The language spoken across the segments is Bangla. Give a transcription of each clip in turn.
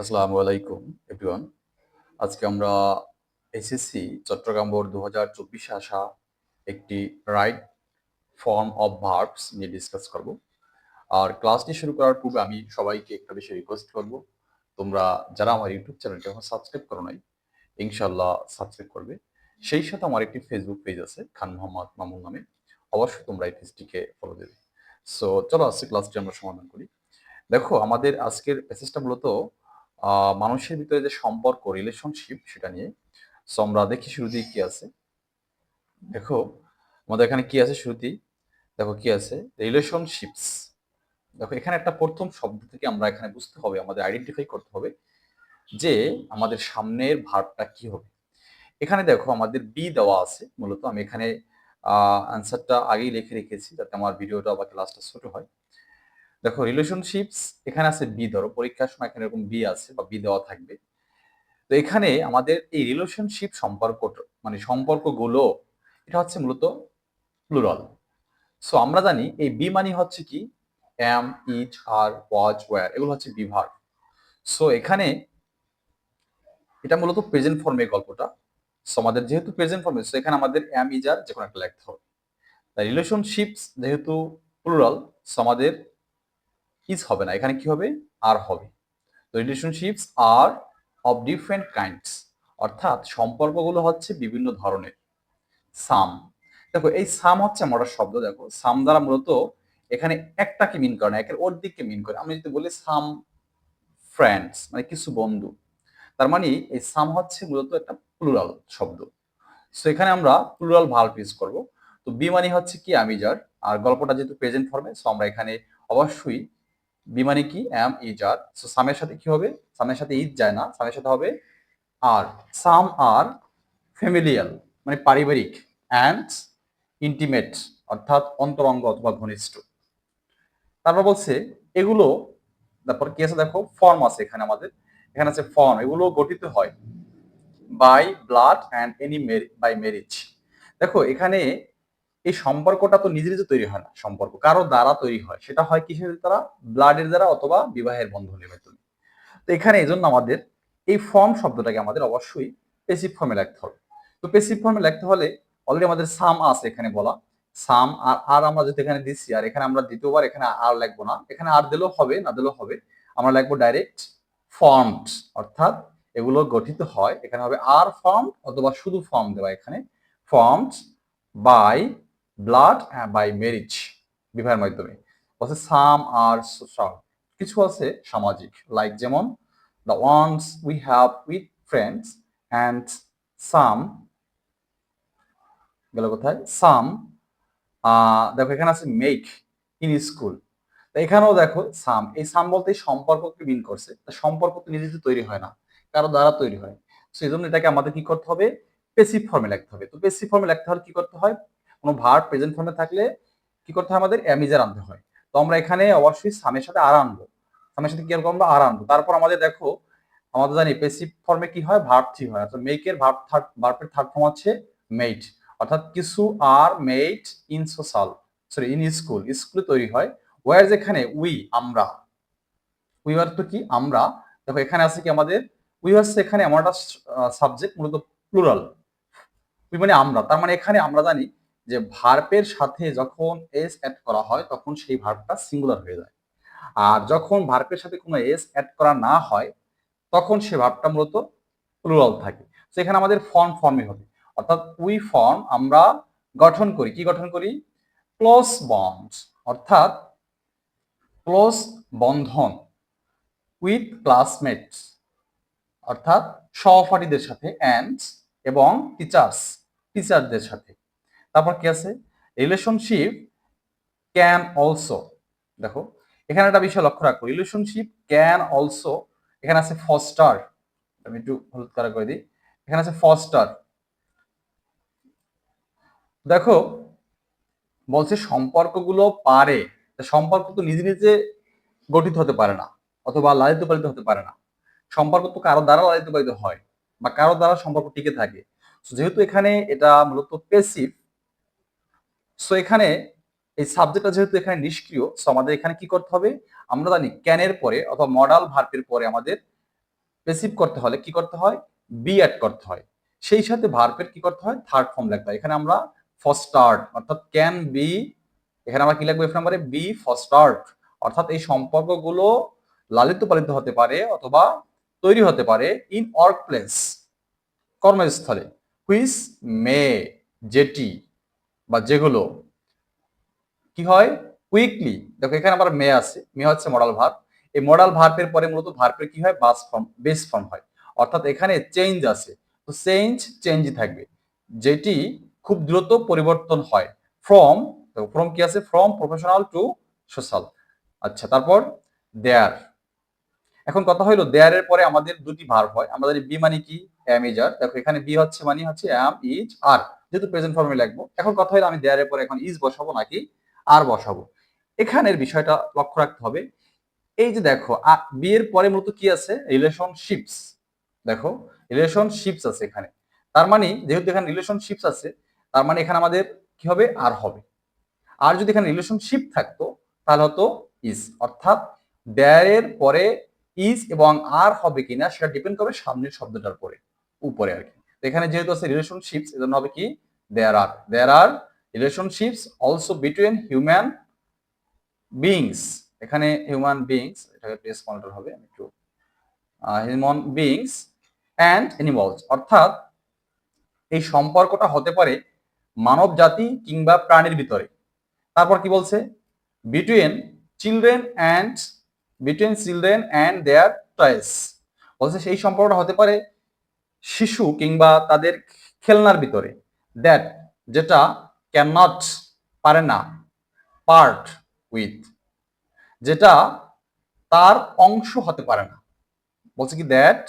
আসসালামু আলাইকুম এভরিওয়ান আজকে আমরা এসএসসি চট্টগ্রাম বোর্ড দু হাজার চব্বিশে আসা একটি রাইট ফর্ম অফ ভার্বস নিয়ে ডিসকাস করব। আর ক্লাসটি শুরু করার পূর্বে আমি সবাইকে একটা বিষয় রিকোয়েস্ট করব। তোমরা যারা আমার ইউটিউব চ্যানেলটি এখন সাবস্ক্রাইব করো নাই ইনশাল্লাহ সাবস্ক্রাইব করবে। সেই সাথে আমার একটি ফেসবুক পেজ আছে, খান মোহাম্মদ মামুন নামে। অবশ্যই তোমরা এই পেজটিকে ফলো দেবে। সো চলো আজকে ক্লাসটি আমরা সমাধান করি। দেখো, আমাদের আজকের প্যাসেজটা মূলত মানুষের ভিতরে যে সম্পর্ক রিলেশনশিপ সেটা নিয়ে। সো আমরা দেখি শুরুতেই কি আছে। দেখো, আমাদের এখানে কি আছে শুরুতেই? দেখো কি আছে? রিলেশনশিপস দেখো, এখানে একটা প্রথম শব্দ থেকে আমরা এখানে বুঝতে হবে, আমাদের আইডেন্টিফাই করতে হবে যে আমাদের সামনের ভারটা কি হবে। এখানে দেখো, আমাদের বি দেওয়া আছে, মূলত আমি এখানে আনসারটা আগেই লিখে রেখেছি, যাতে আমার ভিডিওটা বা ক্লাসটা ছোট হয়। দেখো রিলেশনশিপস এখানে আছে বি ধরো, পরীক্ষার সময় এখানে এরকম বি আছে বা বি দেওয়া থাকবে। তো এখানে আমাদের এই রিলেশনশিপ সম্পর্ক মানে সম্পর্কগুলো, এটা হচ্ছে মূলত প্লুরাল সো আমরা জানি এই বি মানে হচ্ছে কি? M it R was were এগুলো হচ্ছে বিভাগ সো এখানে এটা মূলত প্রেজেন্ট ফর্মে গল্পটা। সো আমাদের যেহেতু প্রেজেন্ট ফর্মে সো এখানে আমাদের এম ইজ আর যে কোনো একটা লিখতে হবে। রিলেশনশিপস যেহেতু প্লুরাল সো আমাদের ইজ হবে না। এখানে কি হবে? আর হবে। তো relationships are of different kinds অর্থাৎ সম্পর্কগুলো হচ্ছে বিভিন্ন ধরনের। সাম দেখো, এই সাম হচ্ছে আমরা শব্দ। দেখো সাম দ্বারা মূলত এখানে একটাকে মিন করে না, একের ওর দিককে মিন করে। আমি যদি বলি সাম ফ্রেন্ডস মানে কিছু বন্ধু, তার মানে এই সাম হচ্ছে মূলত একটা প্লুরাল শব্দ। সো এখানে আমরা প্লুরাল ভার্ব ইউজ করব। তো বি মানে হচ্ছে কি? আমি যার। আর গল্পটা যেহেতু প্রেজেন্ট ফর্মে সো আমরা এখানে অবশ্যই বি মানে কি এম ইজ আর সো সামের সাথে কি হবে? সামের সাথে ইজ যায় না। সামের সাথে হবে আর সাম আর ফ্যামিলিয়াল মানে পারিবারিক অ্যান্ড ইন্টিমেট অর্থাৎ অন্তরঙ্গ অথবা ঘনিষ্ঠ। তারপর বলছে, এগুলো, তারপর কি আছে দেখো? ফর্ম আছে এখানে আমাদের। এখানে আছে ফর্ম এগুলো গঠিত হয় by blood and any by marriage দেখো, এখানে এই সম্পর্কটা তো নিজে নিজে তৈরি হয় না, সম্পর্ক কারও দ্বারা তৈরি হয়। সেটা হয় কিসের দ্বারা? ব্লাডের দ্বারা অথবা বিবাহের বন্ধনের মাধ্যমে। তো এখানে এই জন্য আমাদের এই ফর্ম শব্দটাকে আমাদের অবশ্যই পেসিভ ফর্মে লিখতে হবে। তো পেসিভ ফর্মে লিখতে হলে অলরেডি আমাদের সাম আছে এখানে বলা। সাম আর আর আমরা যদি এখানে দিচ্ছি আর এখানে আমরা দ্বিতীয়বার এখানে আর লিখব না। এখানে আর দিলেও হবে, না দিলেও হবে। আমরা লিখব ডাইরেক্ট ফর্মড অর্থাৎ এগুলো গঠিত হয়। এখানে হবে আর ফর্ম অথবা শুধু ফর্ম দেওয়া এখানে। Formed by blood by marriage বিবাহের মাধ্যমে। বলছে সাম আর কিছু আছে সামাজিক লাইক যেমন the ones we have with friends and some গেল কোথায়? সাম দেখো, এখানে আছে মেক ইন স্কুল এখানেও দেখো সাম এই সাম বলতে সম্পর্ককে মিন করছে। সম্পর্ক তো নিজে তৈরি হয় না, কারও দ্বারা তৈরি হয়। সেই জন্য এটাকে আমাদের কি করতে হবে? পেসিভ ফর্মে লিখতে হবে। তো পেসিভ ফর্মে লিখতে হলে কি করতে হয়? কোনো ভার্ব প্রেজেন্ট ফর্মে থাকলে কি করতে হয় আমাদের? অ্যামিজার আনতে হয়। তো আমরা এখানে অবশ্যই সামের সাথে আর আনব। সামের সাথে কি করব আমরা? আর আনব। তারপর আমাদের দেখো, আমাদের জানি পেসিভ ফর্মে কি হয়? ভার্ব থ্রি হয়। অর্থাৎ মেকের ভার্ব থার্ড ভার্বের থার্ড ফর্ম হচ্ছে মেড অর্থাৎ কিছু আর made in social sorry in school স্কুলে তৈরি হয়। ওয়ার যেখানে উই আমরা। উই আর তো কি? আমরা। দেখো, এখানে আছে কি আমাদের? উই হচ্ছে এখানে আমার একটা সাবজেক্ট মূলত প্লুরাল উই মানে আমরা। তার মানে এখানে আমরা জানি যে ভার্বের সাথে যখন এস অ্যাড করা হয়, তখন সেই ভার্বটা সিঙ্গুলার হয়ে যায়। আর যখন ভার্বের সাথে কোনো এস অ্যাড করা না হয়, তখন সে ভার্বটা মূলত প্লুরাল থাকে। তো এখানে আমাদের ফর্ম ফর্মই হবে। অর্থাৎ উই ফর্ম আমরা গঠন করি। কি গঠন করি? ক্লোজ বন্ড অর্থাৎ ক্লোজ বন্ধন উইথ ক্লাসমেটস অর্থাৎ সহপাঠীদের সাথে অ্যান্ড এবং টিচার্স টিচারদের সাথে। তারপর কি আছে? রিলেশনশিপ ক্যান অলসো দেখো, এখানে একটা বিষয় লক্ষ্য রাখো রিলেশনশিপ ক্যান অলসো এখানে আছে ফস্টার আমি একটু হলুদ কারা করে দিই, এখানে আছে ফস্টার দেখো, বলছে সম্পর্কগুলো পারে সম্পর্ক তো নিজে নিজে গঠিত হতে পারে না, অথবা লালিত পালিত হতে পারে না, সম্পর্ক তো কারও দ্বারা লালিত পালিত হয়, বা কারও দ্বারা সম্পর্ক টিকে থাকে যেহেতু এখানে এটা মূলত পেসিভ সো এখানে এই সাবজেক্টটা যেহেতু এখানে নিষ্ক্রিয় সো আমাদের এখানে কি করতে হবে? আমরা জানি ক্যানের পরে অথবা মডাল ভার্বের পরে আমাদের পেসিভ করতে হলে কি করতে হয়? বি অ্যাড করতে হয়। সেই সাথে ভার্বের কি করতে হয়? থার্ড ফর্ম হয় এখানে আমরা ফস্টার্ড অর্থাৎ ক্যান বি এখানে আমরা কি লিখব এফ নাম্বারে বি ফস্টার্ড অর্থাৎ এই সম্পর্কগুলো লালিত পালিত হতে পারে অথবা তৈরি হতে পারে ইন ওয়ার্ক প্লেস কর্মস্থলে। হুইস মে যেটি বা যেগুলো কি হয়? কুইকলি দেখো, এখানে আমার মে আছে। মে হচ্ছে মডাল ভার্ব এই মডাল ভার্বের পরে মূলত ভার্বের কি হয়? বাস ফর্ম বেস ফর্ম হয়। অর্থাৎ এখানে চেঞ্জ আছে। তো চেঞ্জ চেঞ্জই থাকবে। যেটি খুব দ্রুত পরিবর্তন হয়। ফ্রম দেখো ফ্রম কি আছে? ফ্রম প্রফেশনাল টু সোশ্যাল আচ্ছা তারপর দেয়ার এখন কথা হইল দেয়ারের পরে আমাদের দুটি ভার্ব হয়। আমাদের বি মানে কি? এম ইজ আর দেখো, এখানে বি হচ্ছে মানে হচ্ছে অ্যাম ইজ আর যেহেতু প্রেজেন্ট ফর্মে লিখব, এখন কথা হলো আমি দেয়ারের পরে এখন ইজ বসাবো নাকি আর বসাবো। এখানের বিষয়টা লক্ষ্য রাখতে হবে। এই যে দেখো বি এর পরে মূলত কি আছে? রিলেশনশিপস দেখো রিলেশনশিপস আছে এখানে। তার মানে যেহেতু এখানে রিলেশনশিপস আছে, তার মানে এখানে আমাদের কি হবে? আর হবে। আর যদি এখানে রিলেশনশিপ থাকতো, তাহলে হতো ইজ অর্থাৎ দেয়ারের পরে ইজ এবং আর হবে কিনা, সেটা ডিপেন্ড করবে সামনের শব্দটার পরে, উপরে আর কি। এখানে যেহেতু আছে রিলেশনশিপস এজন্য হবে কি? There are there are relationships also between human beings এখানে হিউম্যান বিংস এটাকে প্লেস মনিটর হবে, আমি একটু হিউম্যান বিংস অ্যান্ড অ্যানিমালস অর্থাৎ এই সম্পর্কটা হতে পারে মানব জাতি কিংবা প্রাণীর ভিতরে। তারপর কি বলছে? Between children and between children and their toys বলছে সেই সম্পর্কটা হতে পারে শিশু কিংবা তাদের খেলনার ভিতরে দ্যাট যেটা ক্যান নট পারে না পার্ট উইথ যেটা তার অংশ হতে পারে না। বলছে কি দ্যাট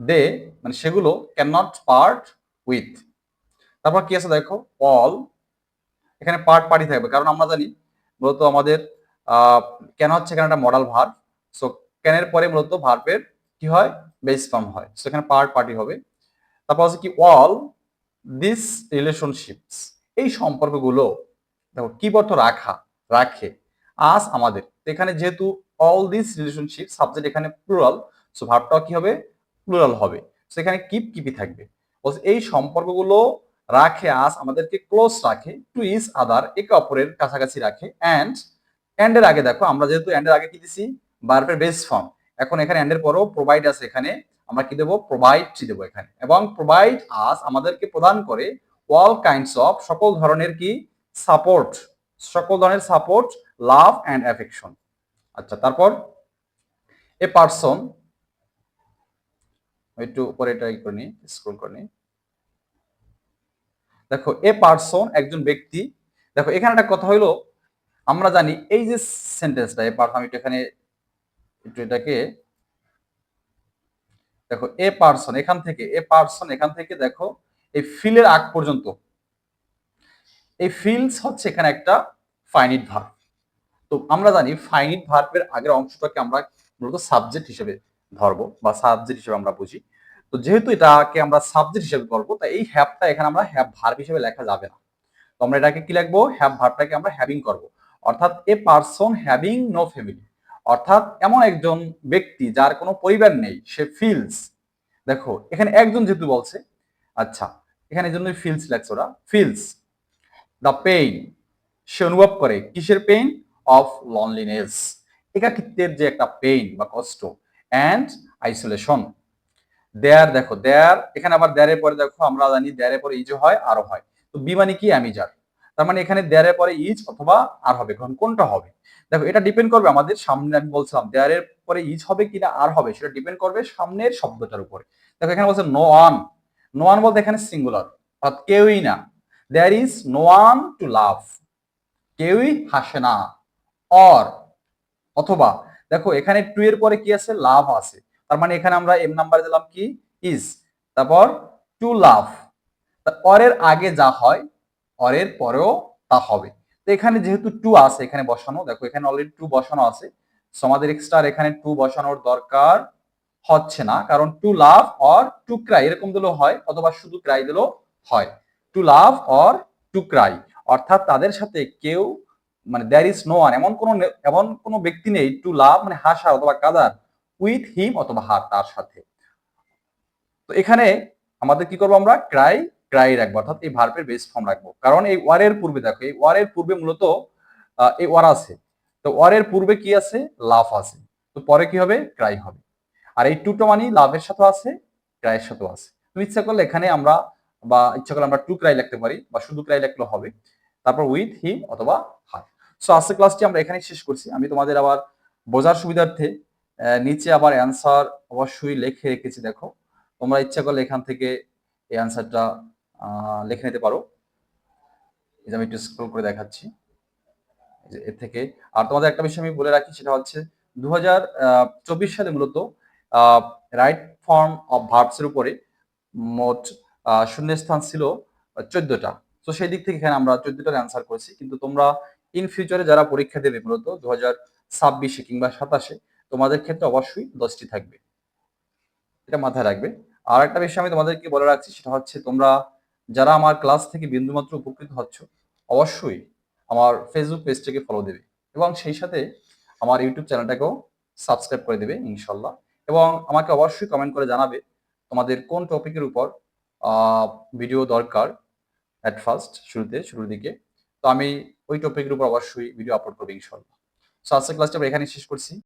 দে মানে সেগুলো ক্যান নট পার্ট উইথ তারপর কি আছে দেখো? অল এখানে পার্ট পার্টি থাকবে। কারণ আমরা জানি মূলত আমাদের কেন হচ্ছে এখানে একটা মডাল ভার্ব সো ক্যানের পরে মূলত ভার্বের কি হয়? বেস ফর্ম হয়। সো এখানে পার্ট পার্টি হবে। তারপর হচ্ছে কি? অল দিস রিলেশনশিপস এই সম্পর্কগুলো দেখো, কি অর্থ রাখা, রাখে আস আমাদের। এখানে যেহেতু অল দিস রিলেশনশিপ সাবজেক্ট এখানে প্লুরাল সো ভার্বটাও কি হবে? প্লুরাল হবে। সেখানে কিপ কিপি থাকবে। এই সম্পর্কগুলো রাখে আস আমাদেরকে ক্লোজ রাখে টু ইস আদার একে অপরের কাছাকাছি রাখে অ্যান্ড অ্যান্ডের আগে দেখো, আমরা যেহেতু অ্যান্ডের আগে কি দিছি? বার্বের বেস ফর্ম এখন এখানে অ্যান্ডের পরও প্রোভাইড আছে এখানে। আমরা কি দেবো? প্রোভাইড দেবো এখানে। এবং প্রোভাইড আস আমাদেরকে প্রদান করে অল কাইন্ডস অফ সকল ধরনের কি? সাপোর্ট সকল ধরনের সাপোর্ট লাভ অ্যান্ড অ্যাফেকশন আচ্ছা তারপর এ পার্সন একটু উপরে এটা করে নিই স্ক্রল করে নিই দেখো, এ পার্সন একজন ব্যক্তি। দেখো, এখানে একটা কথা হইল, আমরা জানি, এই যে সেন্টেন্সটা এ পার্সন আমি এখানে একটু এটাকে দেখো এ পার্সন এখান থেকে এ পার্সন এখান থেকে দেখো, এই ফিলের আগ পর্যন্ত। এই ফিলস হচ্ছে এখানে একটা ফাইনিট ভার্ব তো আমরা জানি ফাইনিট ভার্বের আগের অংশটাকে আমরা মূলত সাবজেক্ট হিসেবে ধরবো, বা সাবজেক্ট হিসেবে আমরা বুঝি। তো যেহেতু এটাকে আমরা সাবজেক্ট হিসেবে করব তাই এই হ্যাপটা এখানে আমরা হ্যাপ ভার্ব হিসেবে লেখা যাবে না। তো আমরা এটাকে কি লিখব? হ্যাপ ভার্বটাকে আমরা হ্যাভিং করব। অর্থাৎ a person having no family অর্থাৎ এমন একজন ব্যক্তি যার কোনো পরিবার নেই, সে ফিলস দেখো, এখানে একজন যেহেতু বলছে আচ্ছা এখানে জন্য ফিলস লেখছে ওরা ফিলস দ্য পেইন সে অনুভব করে কিসের পেইন অফ লনলিনেস একাকিত্বের যে একটা পেইন বা কষ্ট অ্যান্ড আইসোলেশন দেয়ার দেখো দেয়ার এখানে আবার দেয়ারের পরে দেখো, আমরা জানি দেয়ারের পরে ইজ হয়, আরও হয়। তো বি মানে কি? অ্যামিজার তার মানে এখানে দেয়ারের পরে ইজ অথবা আর হবে এখন কোনটা হবে? দেখো, এটা ডিপেন্ড করবে আমাদের সামনে, আমি বলছিলাম দেয়ারের পরে ইজ হবে কিনা আর হবে, সেটা ডিপেন্ড করবে সামনের শব্দটার উপরে। দেখো, এখানে বলছে নো ওয়ান নো ওয়ান বলতে এখানে সিঙ্গুলার অর্থাৎ কেউই না। There is no one to love কেউই হাসে না। অর অথবা, দেখো, এখানে টু এর পরে কি আছে? লাভ আছে। তার মানে এখানে আমরা এম নাম্বার দিলাম কি? ইজ তারপর টু লাভ অরের আগে যা হয় অরের পরেও তা হবে। তো এখানে যেহেতু টু আছে এখানে বসানো, দেখো এখানে অলরেডি টু বসানো আছে। সো আমাদের এক্সট্রা এখানে টু বসানোর দরকার হচ্ছে না, কারণ to love or to cry এরকম দিলেও হয়, অথবা শুধু ক্রাই দিলেও হয়। To love or to cry, অর্থাৎ তাদের সাথে কেউ মানে দ্যার ইজ নো ওয়ান এমন কোন এমন কোনো ব্যক্তি নেই টু লাভ মানে হাসা অথবা কাদার উইথ হিম অথবা হার তার সাথে। তো এখানে আমাদের কি করব আমরা? ক্রাই ক্রাই রাখব, অর্থাৎ এই ভার্বের বেস ফর্ম রাখব। কারণ এই ওয়ারের পূর্বে দেখো, এই ওয়ারের পূর্বে মূলত এই ওয়ার আছে। তো ওয়ারের পূর্বে কি আছে? লাভ আছে। তো পরে কি হবে? ক্রাই হবে। আর এই টুটো মানি লাভের সাথে আছে, ক্রাইয়ের সাথেও আছে। তুমি ইচ্ছা করলে এখানে আমরা, বা ইচ্ছা করলে আমরা টু ক্রাই লিখতে পারি, বা শুধু ক্রাই লিখলেও হবে। তারপর উইথ হিম অথবা হার সো আজকে ক্লাসটি আমরা এখানেই শেষ করছি। আমি তোমাদের আবার বোঝার সুবিধার্থে নিচে আবার অ্যান্সার অবশ্যই লিখে রেখেছি, দেখো। তোমরা ইচ্ছা করলে এখান থেকে এই অ্যান্সারটা লিখে নিতে পারো। এই যে আমি একটু স্ক্রল করে দেখাচ্ছি। এর থেকে। আর তোমাদের একটা বিষয় আমি বলে রাখি, সেটা হচ্ছে দু সালে মূলত রাইট ফর্ম অফ ভার্বসের উপরে মোট শূন্যস্থান ছিল চোদ্দটা। তো সেই দিক থেকে এখানে আমরা চোদ্দটার অ্যান্সার করেছি। কিন্তু তোমরা ইন ফিউচারে যারা পরীক্ষা দেবে মূলত দু হাজার ছাব্বিশে কিংবা সাতাশে, তোমাদের ক্ষেত্রে অবশ্যই দশটি থাকবে। এটা মাথায় রাখবে। আর একটা বিষয় আমি তোমাদেরকে বলে রাখছি, সেটা হচ্ছে তোমরা যারা আমার ক্লাস থেকে বিন্দুমাত্র উপকৃত হচ্ছ, অবশ্যই আমার ফেসবুক পেজটাকে ফলো দেবে এবং সেই সাথে আমার ইউটিউব চ্যানেলটাকেও সাবস্ক্রাইব করে দেবে, ইনশাল্লাহ। এবং আমাকে অবশ্যই কমেন্ট করে জানাবে তোমাদের কোন টপিকের উপর ভিডিও দরকার অ্যাট ফার্স্ট শুরুতে, শুরুর দিকে। তো আমি ওই টপিকের উপর অবশ্যই ভিডিও আপলোড করব, ইনশাল্লাহ। সো আজকের ক্লাসটা আমরা এখানেই শেষ করছি।